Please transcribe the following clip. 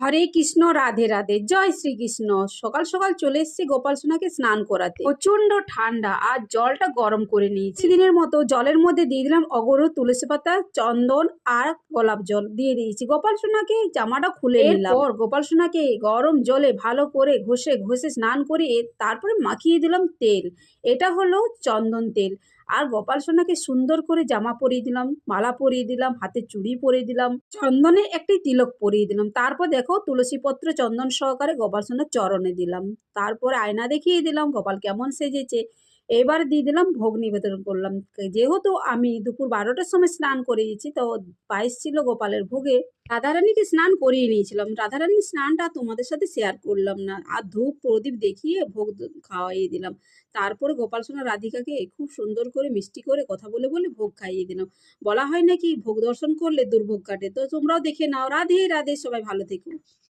হরে কৃষ্ণ, রাধে রাধে। জয় শ্রীকৃষ্ণ। সকাল সকাল চলে এসেছি গোপাল সোনাকে স্নান করাতে। প্রচণ্ড ঠান্ডা আর জলটা গরম করে নিয়েছি। দিনের মতো জলের মধ্যে দিয়ে দিলাম অগর তুলসী পাতা, চন্দন আর গোলাপ জল দিয়ে দিয়েছি। গোপাল সোনাকে জামাটা খুলে এরপর গোপাল সোনাকে গরম জলে ভালো করে ঘষে ঘষে স্নান করে তারপরে মাখিয়ে দিলাম তেল। এটা হলো চন্দন তেল। আর গোপাল সোনাকে সুন্দর করে জামা পরিয়ে দিলাম, মালা পরিয়ে দিলাম, হাতে চুড়ি পরিয়ে দিলাম, চন্দনে একটি তিলক পরিয়ে দিলাম। তারপর দেখো তুলসী পত্র চন্দন সহকারে গোপাল সোনার চরণে দিলাম। তারপর আয়না দেখিয়ে দিলাম, গোপাল কেমন সেজেছে। এবার দিয়ে দিলাম ভোগ নিবেদন করলাম। যেহেতু আমি দুপুর বারোটার সময় স্নান করিয়েছি তো পায়েস ছিল গোপালের ভোগে। রাধারানীকে স্নান করিয়ে নিয়েছিলাম। রাধারানীর স্নানটা তোমাদের সাথে শেয়ার করলাম না। আর ধূপ প্রদীপ দেখিয়ে ভোগ খাওয়াইয়ে দিলাম। তারপরে গোপাল সোনা রাধিকাকে খুব সুন্দর করে মিষ্টি করে কথা বলে বলে ভোগ খাইয়ে দিলাম। বলা হয় নাকি ভোগ দর্শন করলে দুর্ভোগ কাটে। তো তোমরাও দেখে নাও। রাধে রাধে, সবাই ভালো থেকো।